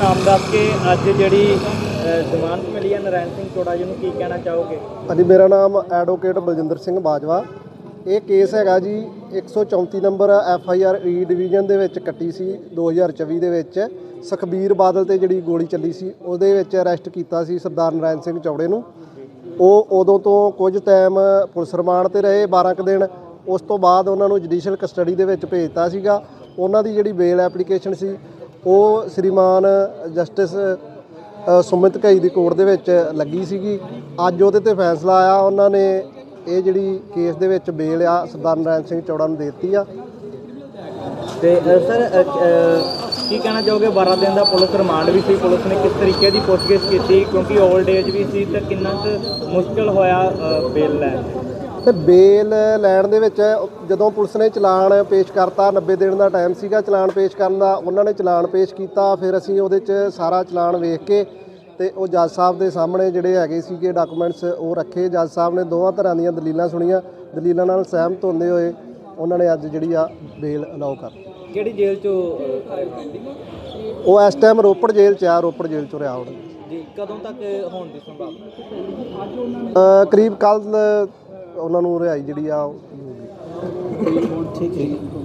ਨਾਮ ਦੱਸ ਕੇ ਅੱਜ ਜਿਹੜੀ ਜ਼ਮਾਨਤ ਮਿਲੀ ਹੈ ਨਰਾਇਣ ਸਿੰਘ ਚੋੜਾ ਜੀ ਨੂੰ ਕੀ ਕਹਿਣਾ ਚਾਹੋਗੇ? ਹਾਂਜੀ, ਮੇਰਾ ਨਾਮ ਐਡਵੋਕੇਟ ਬਲਜਿੰਦਰ ਸਿੰਘ ਬਾਜਵਾ। ਇਹ ਕੇਸ ਹੈਗਾ ਜੀ 134 number F I R E division ਦੇ ਵਿੱਚ ਕੱਟੀ ਸੀ 2024 ਦੇ ਵਿੱਚ। ਸੁਖਬੀਰ ਬਾਦਲ ਤੇ ਜਿਹੜੀ ਗੋਲੀ ਚੱਲੀ ਸੀ, ਉਹਦੇ ਵਿੱਚ ਅਰੈਸਟ ਕੀਤਾ ਸੀ ਸਰਦਾਰ ਨਰਾਇਣ ਸਿੰਘ ਚੌੜੇ ਨੂੰ। ਉਹ ਉਦੋਂ ਤੋਂ ਕੁਝ ਟਾਈਮ ਪੁਲਿਸ ਰਿਮਾਂਡ ਤੇ ਰਹੇ 12 ਕੁ ਦਿਨ। ਉਸ ਤੋਂ ਬਾਅਦ ਉਹਨਾਂ ਨੂੰ ਜੁਡੀਸ਼ੀਅਲ ਕਸਟਡੀ ਦੇ ਵਿੱਚ ਭੇਜਤਾ ਸੀਗਾ। ਉਹਨਾਂ ਦੀ ਜਿਹੜੀ ਬੇਲ ਐਪਲੀਕੇਸ਼ਨ ਸੀ ਉਹ ਸ੍ਰੀਮਾਨ ਜਸਟਿਸ ਸੁਮਿਤ ਘਈ ਦੀ ਕੋਰਟ ਦੇ ਵਿੱਚ ਲੱਗੀ ਸੀਗੀ। ਅੱਜ ਉਹਦੇ ਤੇ ਫੈਸਲਾ ਆਇਆ ਉਹਨਾਂ ਨੇ ਇਹ ਜਿਹੜੀ ਕੇਸ ਦੇ ਵਿੱਚ ਬੇਲ ਆ ਸਰਦਾਰ ਨਰਾਇਣ ਸਿੰਘ ਚੌੜਾ ਨੂੰ ਦੇ ਦਿੱਤੀ ਆ। ਤੇ ਅ, ਸਰ ਅ, ਅ, ਕੀ ਕਹਿਣਾ ਚਾਹੋਗੇ? 12 ਦਿਨ ਦਾ ਪੁਲਿਸ ਰਿਮਾਂਡ ਵੀ ਸੀ। ਪੁਲਿਸ ਨੇ ਕਿਸ ਤਰੀਕੇ ਦੀ ਪੁੱਛਗਿੱਛ ਕੀਤੀ? ਕਿਉਂਕਿ 올ਡ ਏਜ ਵੀ ਸੀ ਤਾਂ ਕਿੰਨਾ ਕੁ ਮੁਸ਼ਕਲ ਹੋਇਆ ਬੇਲ ਲੈਣ 'ਚ? ਤੇ ਬੇਲ ਲੈਣ ਦੇ ਵਿੱਚ ਜਦੋਂ ਪੁਲਿਸ ਨੇ ਚਲਾਨ ਪੇਸ਼ ਕਰਤਾ 90 ਦਿਨ ਦਾ ਟਾਈਮ ਸੀਗਾ ਚਲਾਨ ਪੇਸ਼ ਕਰਨ ਦਾ ਉਹਨਾਂ ਨੇ ਚਲਾਨ ਪੇਸ਼ ਕੀਤਾ। ਫਿਰ ਅਸੀਂ ਉਹਦੇ 'ਚ ਸਾਰਾ ਚਲਾਨ ਵੇਖ ਕੇ ਤੇ ਉਹ ਜੱਜ ਸਾਹਿਬ ਦੇ ਸਾਹਮਣੇ ਜਿਹੜੇ ਹੈਗੇ ਸੀਗੇ ਡਾਕੂਮੈਂਟਸ ਉਹ ਰੱਖੇ। ਜੱਜ ਸਾਹਿਬ ਨੇ ਦੋਵਾਂ ਤਰ੍ਹਾਂ ਦੀਆਂ ਦਲੀਲਾਂ ਸੁਣੀਆਂ। ਦਲੀਲਾਂ ਨਾਲ ਸਹਿਮਤ ਹੁੰਦੇ ਹੋਏ ਉਹਨਾਂ ਨੇ ਅੱਜ ਜਿਹੜੀ ਆ ਬੇਲ ਅਲਾਉ ਕਰ ਕਿਹੜੀ ਜੇਲ੍ਹ 'ਚੋਂ ਉਹ ਇਸ ਟਾਈਮ ਰੋਪੜ ਜੇਲ੍ਹ 'ਚ ਆ ਰੋਪੜ ਜੇਲ੍ਹ 'ਚੋਂ ਰਿਹਾ ਹੁਣ ਜੀ ਕਦੋਂ ਤੱਕ ਹੋਣ ਦੀ ਸੰਭਾਵਨਾ? ਅ, ਕਰੀਬ ਕੱਲ ਉਹਨਾਂ ਨੂੰ ਰਿਹਾਈ ਜਿਹੜੀ ਆ ਉਹ ਠੀਕ ਹੈ